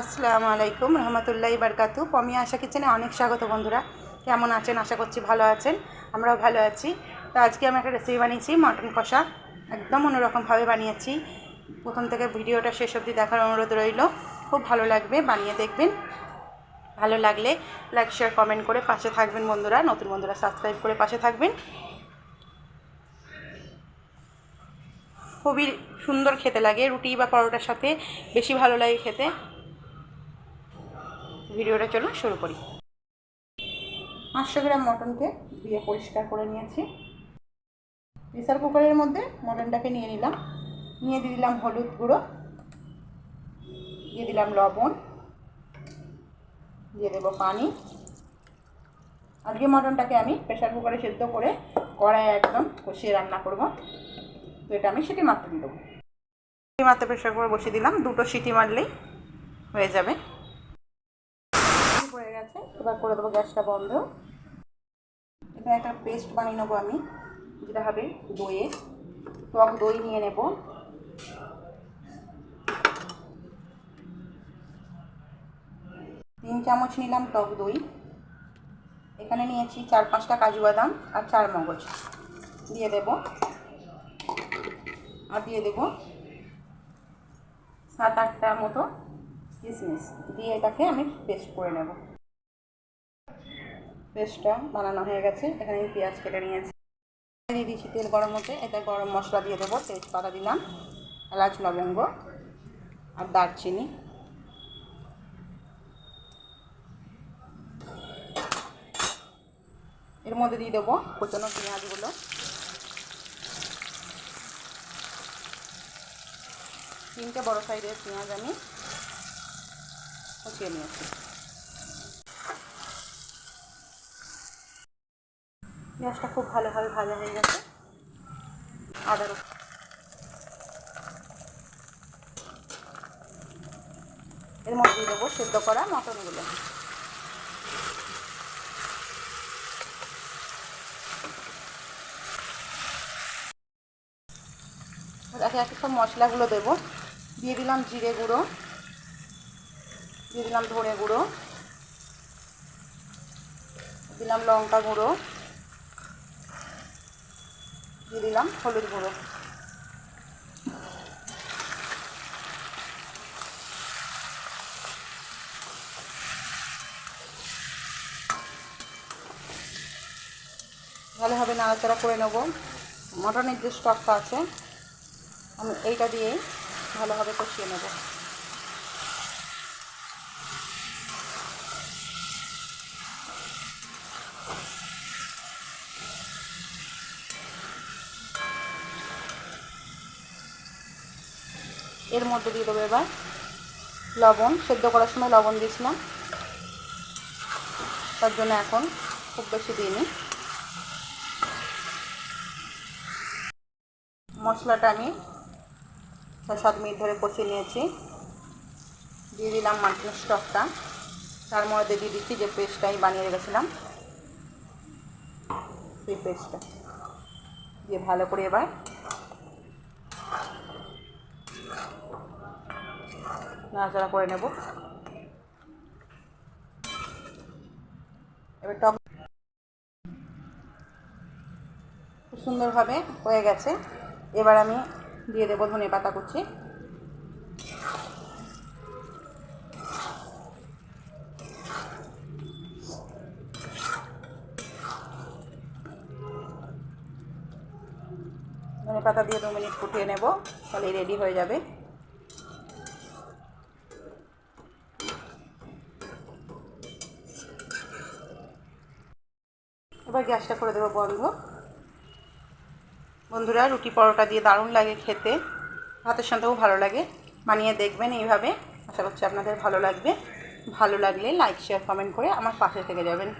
আসসালামু আলাইকুম, রহমতুল্লাহ বারকাতু। পমি আশা কিচেনে অনেক স্বাগত বন্ধুরা। কেমন আছেন? আশা করছি ভালো আছেন। আমরাও ভালো আছি। তো আজকে আমি একটা রেসিপি বানিয়েছি মটন কষা। একদম অন্যরকমভাবে বানিয়েছি। প্রথম থেকে ভিডিওটা শেষ অবধি দেখার অনুরোধ রইল। খুব ভালো লাগবে, বানিয়ে দেখবেন। ভালো লাগলে লাইক শেয়ার কমেন্ট করে পাশে থাকবেন বন্ধুরা। নতুন বন্ধুরা সাবস্ক্রাইব করে পাশে থাকবেন। খুবই সুন্দর খেতে লাগে। রুটি বা পরোটার সাথে বেশি ভালো লাগে খেতে। ভিডিওটা চলুন শুরু করি। পাঁচশো গ্রাম মটনকে দিয়ে পরিষ্কার করে নিয়েছি। প্রেসার কুকারের মধ্যে মটনটাকে নিয়ে নিলাম। নিয়ে দিয়ে দিলাম হলুদ গুঁড়ো। দিয়ে দিলাম লবণ। দিয়ে দেবো পানি। আজকে মটনটাকে আমি প্রেশার কুকারে সেদ্ধ করে কড়াই একদম কষিয়ে রান্না করব। তো এটা আমি সিটি মারতে দিয়ে দেবো। সিটি মারতে প্রেশার কুকারে বসিয়ে দিলাম। দুটো সিটি মারলেই হয়ে যাবে। হয়ে গেছে। এবার করে দেবো গ্যাসটা বন্ধ। এখানে একটা পেস্ট বানিয়ে নেব আমি, যেটা হবে দইয়ে। টক দই নিয়ে নেব। তিন চামচ নিলাম টক দই। এখানে নিয়েছি চার পাঁচটা কাজু বাদাম আর চার মগজ। দিয়ে দেব। আর দিয়ে দেব সাত আটটা মতো কিশমিশ দিয়ে এটাকে আমি পেস্ট করে নেব। পেস্টটা বানানো হয়ে গেছে, এখানে আমি পেঁয়াজ কেটে নিয়েছি। দিয়ে দিয়েছি তেল গরম হতে এটা গরম মশলা দিয়ে দেবো, তেজপাতা দিলাম, এলাচ, লবঙ্গ আর দারচিনি। এর মধ্যে দিয়ে দেবো কোচানো পেঁয়াজগুলো। তিনটে বড় সাইজের পেঁয়াজ আমি কুচিয়ে নিয়েছি পেঁয়াজটা খুব ভালোভাবে ভাজা হয়ে গেছে। আদা এর মধ্যে দেবো সেদ্ধ করা মটনগুলো। একে একে সব মশলাগুলো দেবো। দিয়ে দিলাম জিরে গুঁড়ো। দিয়ে দিলাম ধনে গুঁড়ো, দিলাম লঙ্কা গুঁড়ো, দিয়ে দিলাম হলুদ গুঁড়ো। ভালোভাবে নাড়াচাড়া করে নেব। মটনের যে স্টকটা আছে, আমি এইটা দিয়ে ভালোভাবে কষিয়ে নেব। এর মধ্যে দিয়ে দেবো এবার লবণ, সেদ্ধ করার সময় লবণ দিয়েছিলাম। তার জন্য এখন খুব বেশি দিইনি। মশলাটা আমি ছয়, সাত মিনিট ধরে কষিয়ে নিয়েছি। দিয়ে দিলাম মাটন স্টকটা। তার মধ্যে দিয়ে দিচ্ছি যে পেস্টটা আমি বানিয়ে রেখেছিলাম। সেই পেস্টটা। দিয়ে ভালো করে এবার নাড়াচাড়া করে নেব। এবার টক খুব সুন্দরভাবে হয়ে গেছে। এবার আমি দিয়ে দেবো ধনে পাতা কুচি। ধনে পাতা দিয়ে দু মিনিট ফুটিয়ে নেব, তাহলে রেডি হয়ে যাবে। এবার গ্যাসটা করে দেবো বন্ধ বন্ধুরা, রুটি পরোটা দিয়ে দারুণ লাগে খেতে। ভাতের সঙ্গেও ভালো লাগে। বানিয়ে দেখবেন এইভাবে। আশা করছি আপনাদের ভালো লাগবে। ভালো লাগলে লাইক শেয়ার কমেন্ট করে আমার পাশে থেকে যাবেন।